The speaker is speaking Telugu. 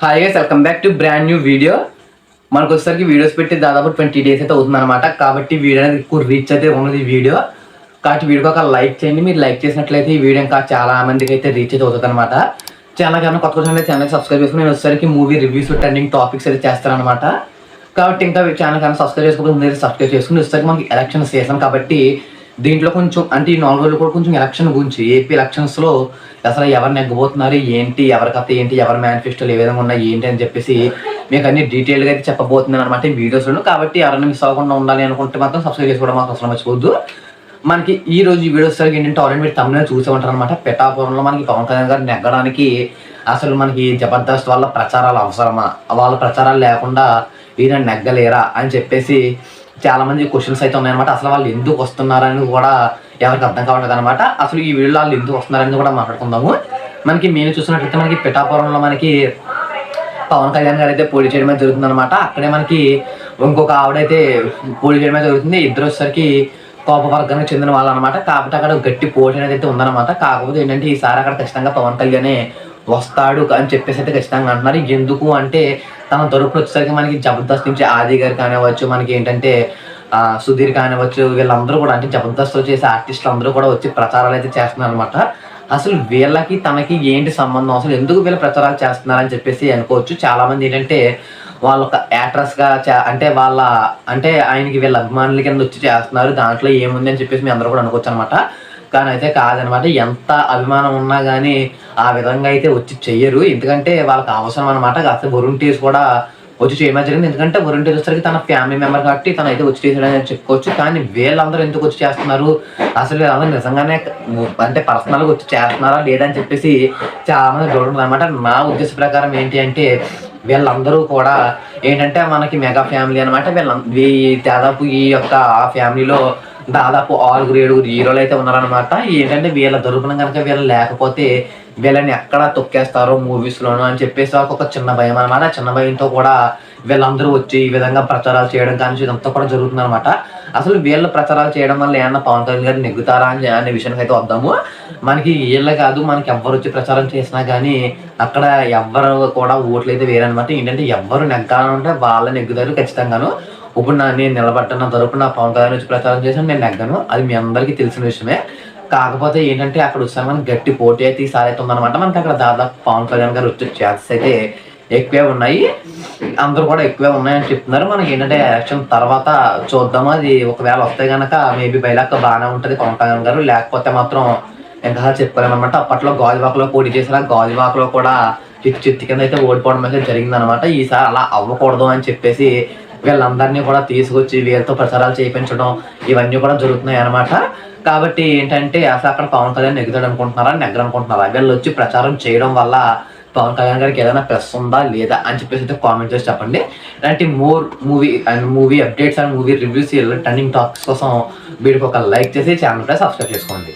Hi guys welcome back to brand new video మనకు వచ్చేసరికి వీడియోస్ పెట్టి దాదాపు ట్వంటీ డేస్ అయితే అవుతుంది అనమాట కాబట్టి వీడియో అనేది ఎక్కువ రీచ్ అయితే ఉన్నది వీడియో కాబట్టి వీడియోకి ఒక లైక్ చేయండి. మీరు లైక్ చేసినట్లయితే ఈ వీడియో ఇంకా చాలా మందికి అయితే రీచ్ అయితే అవుతుంది అనమాట ఛానల్ కన్నా కొత్త కొత్త ఛానల్ సబ్స్క్రైబ్ చేసుకుని నేను వచ్చేసరికి మూవీ రివ్యూస్ ట్రెండింగ్ టాపిక్స్ అయితే చేస్తాను అనమాట కాబట్టి ఇంకా ఛానల్ కన్నా సబ్స్క్రైబ్ చేసుకోకపోతే మీరు సబ్స్క్రైబ్ చేసుకుని వచ్చేసరికి మనకి ఎలక్షన్ సీజన్ కాబట్టి దీంట్లో కొంచెం అంటే ఈ నాలుగు రోజులు కూడా కొంచెం ఎలక్షన్ గురించి ఏపీ ఎలక్షన్స్లో అసలు ఎవరు నెగ్గబోతున్నారు ఏంటి ఎవరి కథ ఏంటి ఎవరి మేనిఫెస్టోలు ఏ విధంగా ఉన్నాయి ఏంటి అని చెప్పేసి మీకు అన్ని డీటెయిల్గా అయితే చెప్పబోతున్నాను అనమాట ఈ వీడియోస్లో కాబట్టి ఎవరైనా మిస్ అవ్వకుండా ఉండాలి అనుకుంటే మాత్రం సబ్స్క్రైబ్ చేసుకోవడం మాత్రం అసలు మర్చిపోద్దు మనకి ఈ రోజు ఈ వీడియోస్ సరికి ఏంటంటే ఆల్రెడీ మీరు తమిళ చూసే ఉంటారు అనమాట పిఠాపురంలో మనకి పవన్ కళ్యాణ్ గారు నెగ్గడానికి అసలు మనకి జబర్దస్త్ వాళ్ళ ప్రచారాలు అవసరమా? వాళ్ళ ప్రచారాలు లేకుండా ఈయన నెగ్గలేరా అని చెప్పేసి చాలా మంది క్వశ్చన్స్ అయితే ఉన్నాయన్నమాట. అసలు వాళ్ళు ఎందుకు వస్తున్నారని కూడా ఎవరికి అర్థం కావట్లేదు అనమాట అసలు ఈ వీడియోలో వాళ్ళు ఎందుకు వస్తున్నారని కూడా మాట్లాడుకుందాము. మనకి మేము చూసినట్లయితే మనకి పిఠాపురంలో మనకి పవన్ కళ్యాణ్ గారు అయితే పోటీ చేయడమే జరుగుతుంది అనమాట అక్కడే మనకి ఇంకొక ఆవిడైతే పోటీ చేయడమే జరుగుతుంది. ఇద్దరు వచ్చేసరికి కోప వర్గానికి చెందిన వాళ్ళు అనమాట కాబట్టి అక్కడ గట్టి పోటీ అనేది అయితే ఉందన్నమాట. కాకపోతే ఏంటంటే ఈసారి అక్కడ ఖచ్చితంగా పవన్ కళ్యాణే వస్తాడు అని చెప్పేసి అయితే ఖచ్చితంగా అంటున్నారు. ఎందుకు అంటే తన తరపున వచ్చేసరికి మనకి జబర్దస్త్ నుంచి ఆది గారు కానివ్వచ్చు మనకి ఏంటంటే సుధీర్ కానివ్వచ్చు వీళ్ళందరూ కూడా అంటే జబర్దస్త్లో చేసే ఆర్టిస్టులు అందరూ కూడా వచ్చి ప్రచారాలు అయితే చేస్తున్నారు అనమాట అసలు వీళ్ళకి తనకి ఏంటి సంబంధం? అసలు ఎందుకు వీళ్ళు ప్రచారాలు చేస్తున్నారని చెప్పేసి అనుకోవచ్చు. చాలామంది ఏంటంటే వాళ్ళ ఒక యాక్ట్రెస్గా చే- అంటే వాళ్ళ అంటే ఆయనకి వీళ్ళ అభిమానుల కింద వచ్చి చేస్తున్నారు. దాంట్లో ఏముంది అని చెప్పేసి మేము అందరూ కూడా అనుకోవచ్చు అనమాట కానీ అయితే కాదనమాట. ఎంత అభిమానం ఉన్నా కానీ ఆ విధంగా అయితే వచ్చి చెయ్యరు. ఎందుకంటే వాళ్ళకి అవసరం అనమాట కాస్త వరుణ్ కూడా వచ్చి చేయమని జరిగింది. ఎందుకంటే వరుణ్ తేజ్ వచ్చేసరికి తన ఫ్యామిలీ మెంబర్ కాబట్టి తను అయితే వచ్చి చేసాడని చెప్పుకోవచ్చు. కానీ వీళ్ళందరూ ఎందుకు వచ్చి చేస్తున్నారు? అసలు వీళ్ళందరూ నిజంగానే అంటే పర్సనల్గా వచ్చి చేస్తున్నారా? లేదని చెప్పేసి చాలామంది చూడండి అనమాట నా ఉద్దేశ ప్రకారం ఏంటి అంటే వీళ్ళందరూ కూడా ఏంటంటే మనకి మెగా ఫ్యామిలీ అనమాట వీళ్ళ ఈ దాదాపు ఈ యొక్క ఫ్యామిలీలో దాదాపు ఆరుగురు ఏడుగురు హీరోలు అయితే ఉన్నారనమాట ఏంటంటే వీళ్ళ దొరుకున కనుక వీళ్ళు లేకపోతే వీళ్ళని ఎక్కడ తొక్కేస్తారో మూవీస్లోనూ అని చెప్పేసి ఒక చిన్న భయం అనమాట చిన్న భయంతో కూడా వీళ్ళందరూ వచ్చి ఈ విధంగా ప్రచారాలు చేయడం కానీ ఇదంతా కూడా జరుగుతుంది అనమాట అసలు వీళ్ళు ప్రచారాలు చేయడం వల్ల ఏమన్నా పవన్ కళ్యాణ్ గారు నెగ్గుతారా అని అనే విషయానికి అయితే వద్దాము. మనకి వీళ్ళ కాదు మనకి ఎవ్వరు వచ్చి ప్రచారం చేసినా కానీ అక్కడ ఎవ్వరు కూడా ఓట్లు అయితే వేరనమాట ఏంటంటే ఎవ్వరు నెగ్గాలంటే వాళ్ళ నెగ్గుతారు ఖచ్చితంగాను. ఇప్పుడు నా నేను నిలబడ్డ తరపున పవన్ కళ్యాణ్ వచ్చి ప్రచారం చేశాను నేను నెగ్గను. అది మీ అందరికీ తెలిసిన విషయమే. కాకపోతే ఏంటంటే అక్కడ వచ్చాను మనకి గట్టి పోటీ అయితే ఈసారి అయితే ఉందన్నమాట. మనకి అక్కడ దాదాపు పవన్ కళ్యాణ్ గారు వచ్చే ఛాన్సెస్ అయితే ఎక్కువే ఉన్నాయి. అందరూ కూడా ఎక్కువే ఉన్నాయని చెప్తున్నారు. మనకి ఏంటంటే ఎలక్షన్ తర్వాత చూద్దాము? అది ఒకవేళ వస్తే కనుక మేబీ బయలాక బాగానే ఉంటుంది పవన్ కళ్యాణ్ గారు. లేకపోతే మాత్రం ఇంకా చెప్పుకోలేమన్నమాట అప్పట్లో గాజువాకలో పోటీ చేసిన గాజువాకలో కూడా చిత్తు చిత్తు కింద అయితే ఓడిపోవడం అయితే జరిగిందనమాట ఈసారి అలా అవ్వకూడదు అని చెప్పేసి వీళ్ళందరినీ కూడా తీసుకొచ్చి వీళ్ళతో ప్రచారాలు చేయించడం ఇవన్నీ కూడా జరుగుతున్నాయి అనమాట కాబట్టి ఏంటంటే అసలు అక్కడ పవన్ కళ్యాణ్ నెగ్గుతాడు అనుకుంటున్నారా? నెగ్గరు అనుకుంటున్నారా వీళ్ళు వచ్చి ప్రచారం చేయడం వల్ల పవన్ కళ్యాణ్ గారికి ఏదైనా ప్రెస్ ఉందా లేదా అని చెప్పేసి అయితే కామెంట్ చేసి చెప్పండి. ఇలాంటి more movie and movie updates and movie reviews turning talks కోసం వీడికి ఒక లైక్ చేసి ఛానల్ సబ్స్క్రైబ్ చేసుకోండి.